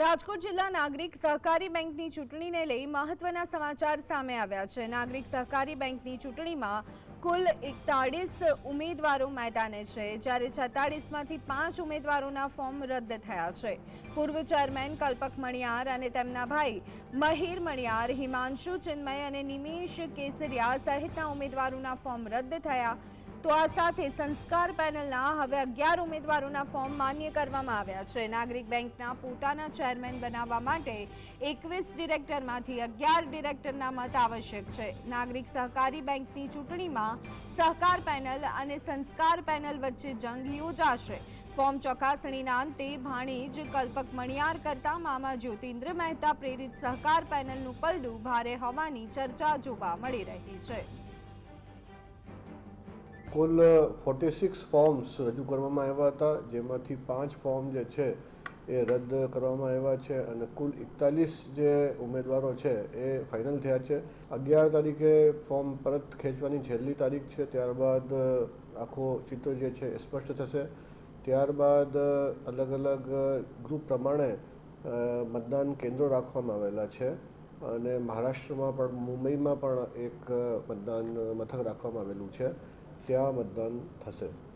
રાજકોટ જિલ્લા નાગરિક સહકારી બેંકની ચૂંટણીને લઈ મહત્વના સમાચાર સામે આવ્યા છે. નાગરિક સહકારી બેંકની ચૂંટણીમાં કુલ એકતાળીસ ઉમેદવારો મેદાને છે. જ્યારે છેતાળીસમાંથી પાંચ ઉમેદવારોના ફોર્મ રદ થયા છે. પૂર્વ ચેરમેન કલ્પક મણિયાર અને તેમના ભાઈ મહિર મણિયાર, હિમાંશુ ચિન્મય અને નિમેશ કેસરિયા સહિતના ઉમેદવારોના ફોર્મ રદ થયા. તો આ સાથે સંસ્કાર પેનલના હવે અગિયાર ઉમેદવારોના ફોર્મ માન્ય કરવામાં આવ્યા છે. નાગરિક બેંકના પોતાના ચેરમેન બનાવવા માટે એકવીસ ડિરેક્ટરમાંથી અગિયાર ડિરેક્ટરના મત આવશ્યક છે. નાગરિક સહકારી બેંકની ચૂંટણીમાં સહકાર પેનલ અને સંસ્કાર પેનલ વચ્ચે જંગ યોજાશે. ફોર્મ ચકાસણીના અંતે ભાણેજ, કલ્પક મણિયાર કરતા મામા જ્યોતિન્દ્ર મહેતા પ્રેરિત સહકાર પેનલનું પલડું ભારે હોવાની ચર્ચા જોવા મળી રહી છે. કુલ ફોર્ટી સિક્સ ફોર્મ્સ રજૂ કરવામાં આવ્યા હતા. જેમાંથી પાંચ ફોર્મ જે છે એ રદ કરવામાં આવ્યા છે અને કુલ એકતાલીસ જે ઉમેદવારો છે એ ફાઇનલ થયા છે. અગિયાર તારીખે ફોર્મ પરત ખેંચવાની છેલ્લી તારીખ છે. ત્યારબાદ આખો ચિત્ર જે છે એ સ્પષ્ટ થશે. ત્યારબાદ અલગ અલગ ગ્રુપ પ્રમાણે મતદાન કેન્દ્રો રાખવામાં આવેલા છે. અને મહારાષ્ટ્રમાં પણ, મુંબઈમાં પણ એક મતદાન, મથક રાખવામાં આવેલું છે. ત્યાં મતદાન થશે.